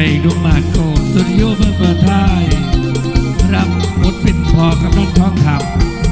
ระเอกมาดโกสุริโยเมืองเมืองไทยรับบทเป็นพอกับนันท้องคำ